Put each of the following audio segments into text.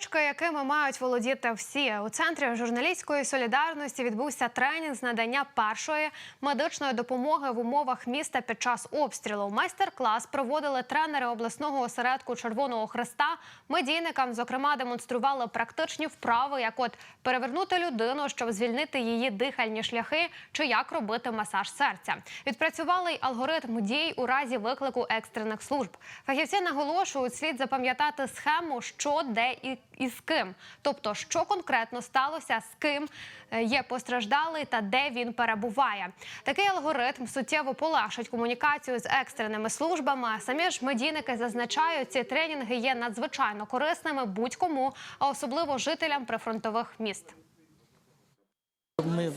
Навички, якими мають володіти всі у центрі журналістської солідарності, відбувся тренінг з надання першої медичної допомоги в умовах міста під час обстрілу. Майстер-клас проводили тренери обласного осередку Червоного Хреста. Медійникам, зокрема, демонстрували практичні вправи, як от перевернути людину, щоб звільнити її дихальні шляхи, чи як робити масаж серця. Відпрацювали й алгоритм дій у разі виклику екстрених служб. Фахівці наголошують, слід запам'ятати схему, що де і, і з ким. Тобто, що конкретно сталося, з ким е, є постраждалий та де він перебуває. Такий алгоритм суттєво полегшить комунікацію з екстреними службами. Самі ж медійники зазначають, ці тренінги є надзвичайно корисними будь-кому, а особливо жителям прифронтових міст.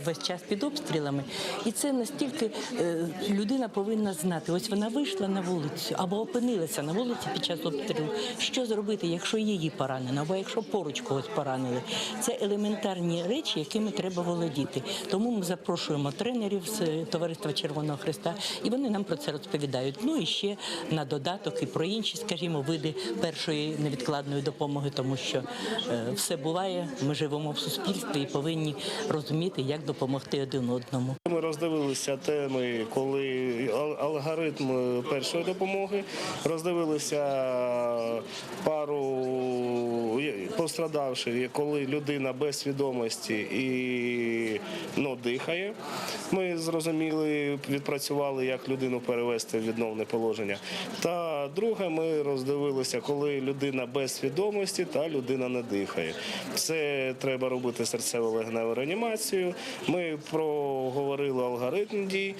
Весь час під обстрілами, і це настільки е, людина повинна знати. Ось вона вийшла на вулицю або опинилася на вулиці під час обстрілу. Що зробити, якщо її поранено, або якщо поруч когось поранили? Це елементарні речі, якими треба володіти. Тому ми запрошуємо тренерів з товариства Червоного Христа, і вони нам про це розповідають. Ну і ще на додаток і про інші, скажімо, види першої невідкладної допомоги, тому що е, все буває. Ми живемо в суспільстві і повинні розуміти, як допомогти один одному. Ми роздивилися теми, коли алгоритм першої допомоги, роздивилися пару пострадавших, коли людина без свідомості і ну, дихає. Ми зрозуміли, відпрацювали, як людину перевести в відновне положення. Та друге, ми роздивилися, коли людина без свідомості та людина не дихає. Це треба робити серцево-легневу реанімацію. Ми проговорили алгоритм дій.